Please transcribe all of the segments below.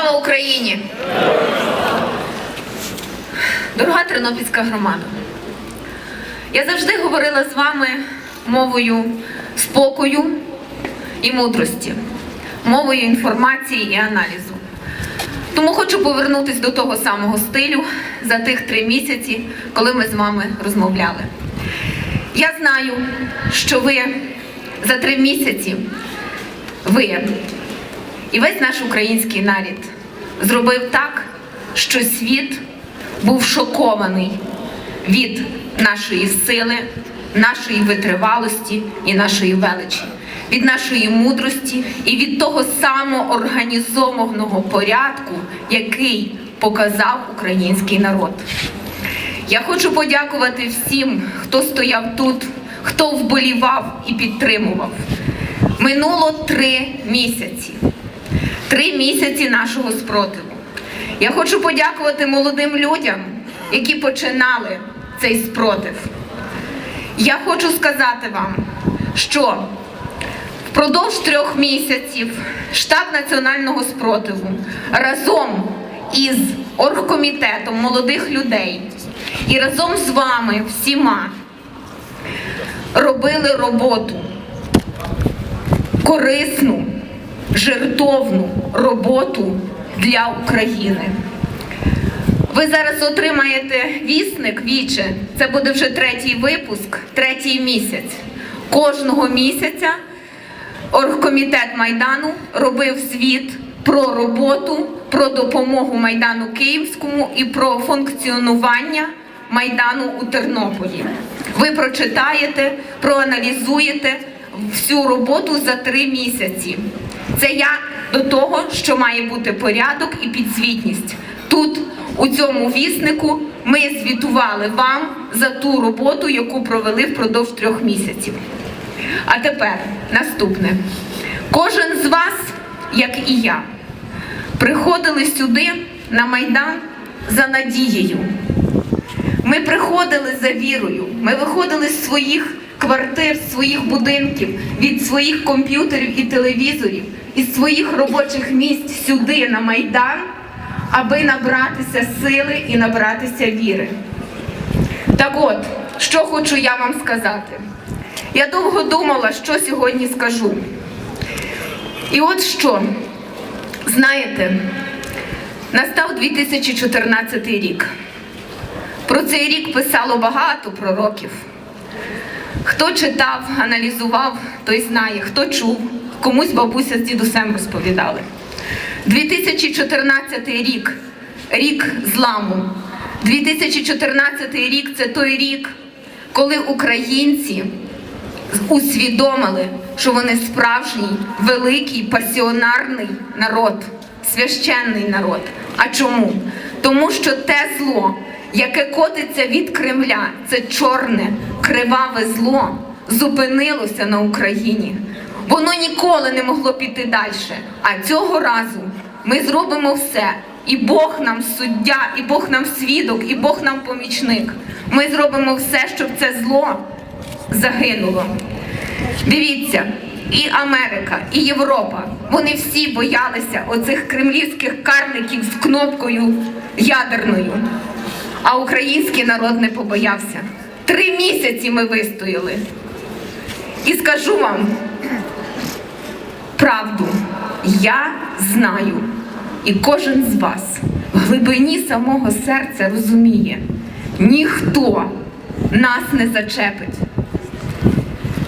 Слава Україні! Дорога Тернопільська громада. Я завжди говорила з вами мовою спокою і мудрості, мовою інформації і аналізу. Тому хочу повернутися до того самого стилю за тих три місяці, коли ми з вами розмовляли. Я знаю, що ви за три місяці ви і весь наш український нарід зробив так, що світ був шокований від нашої сили, нашої витривалості і нашої величі, від нашої мудрості і від того самоорганізованого порядку, який показав український народ. Я хочу подякувати всім, хто стояв тут, хто вболівав і підтримував. Минуло три місяці. Три місяці нашого спротиву. Я хочу подякувати молодим людям, які починали цей спротив. Я хочу сказати вам, що впродовж трьох місяців штаб національного спротиву разом із оргкомітетом молодих людей і разом з вами всіма робили роботу корисну, жертовну роботу для України. Ви зараз отримаєте вісник віче. Це буде вже третій випуск, третій місяць. Кожного місяця оргкомітет Майдану робив звіт про роботу, про допомогу Майдану Київському і про функціонування Майдану у Тернополі. Ви прочитаєте, проаналізуєте всю роботу за три місяці. Це я до того, що має бути порядок і підзвітність. Тут, у цьому віснику, ми звітували вам за ту роботу, яку провели впродовж трьох місяців. А тепер наступне. Кожен з вас, як і я, приходили сюди на Майдан за надією. Ми приходили за вірою. Ми виходили з своїх квартир, з своїх будинків, від своїх комп'ютерів і телевізорів, із своїх робочих місць сюди на Майдан, аби набратися сили і набратися віри. Так от, що хочу я вам сказати. Я довго думала, що сьогодні скажу. І от що, знаєте, настав 2014 рік. Про цей рік писало багато пророків. Хто читав, аналізував, той знає, хто чув, комусь бабуся з дідусем розповідали. 2014 рік рік зламу. 2014 рік це той рік, коли українці усвідомили, що вони справжній великий пасіонарний народ, священний народ. А чому? Тому що те зло, яке котиться від Кремля, це чорне, криваве зло, зупинилося на Україні. Воно ніколи не могло піти далі. А цього разу ми зробимо все. І Бог нам суддя, і Бог нам свідок, і Бог нам помічник. Ми зробимо все, щоб це зло загинуло. Дивіться, і Америка, і Європа, вони всі боялися оцих кремлівських карників з кнопкою ядерною. А український народ не побоявся. Три місяці ми вистояли. І скажу вам правду, я знаю, і кожен з вас в глибині самого серця розуміє, ніхто нас не зачепить.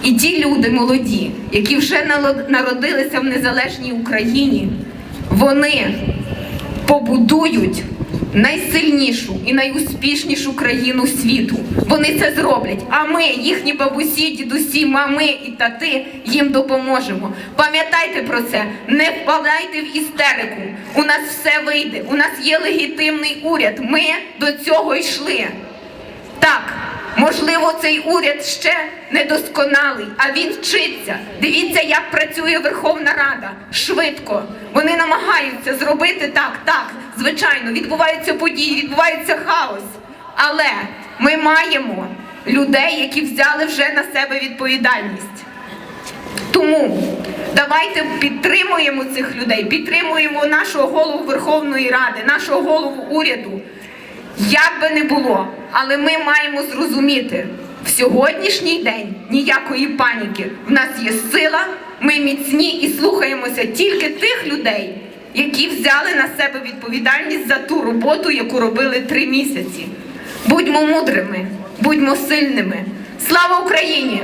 І ті люди молоді, які вже народилися в незалежній Україні, вони побудують найсильнішу і найуспішнішу країну світу. Вони це зроблять. А ми, їхні бабусі, дідусі, мами і тати, їм допоможемо. Пам'ятайте про це, не впадайте в істерику. У нас все вийде. У нас є легітимний уряд. Ми до цього йшли. Так, можливо, цей уряд ще недосконалий, а він вчиться. Дивіться, як працює Верховна Рада. Швидко. Вони намагаються зробити так, так, звичайно, відбуваються події, відбувається хаос. Але ми маємо людей, які взяли вже на себе відповідальність. Тому давайте підтримуємо цих людей, підтримуємо нашого голову Верховної Ради, нашого голову уряду. Як би не було, але ми маємо зрозуміти, в сьогоднішній день ніякої паніки. В нас є сила, ми міцні і слухаємося тільки тих людей, які взяли на себе відповідальність за ту роботу, яку робили три місяці. Будьмо мудрими, будьмо сильними. Слава Україні!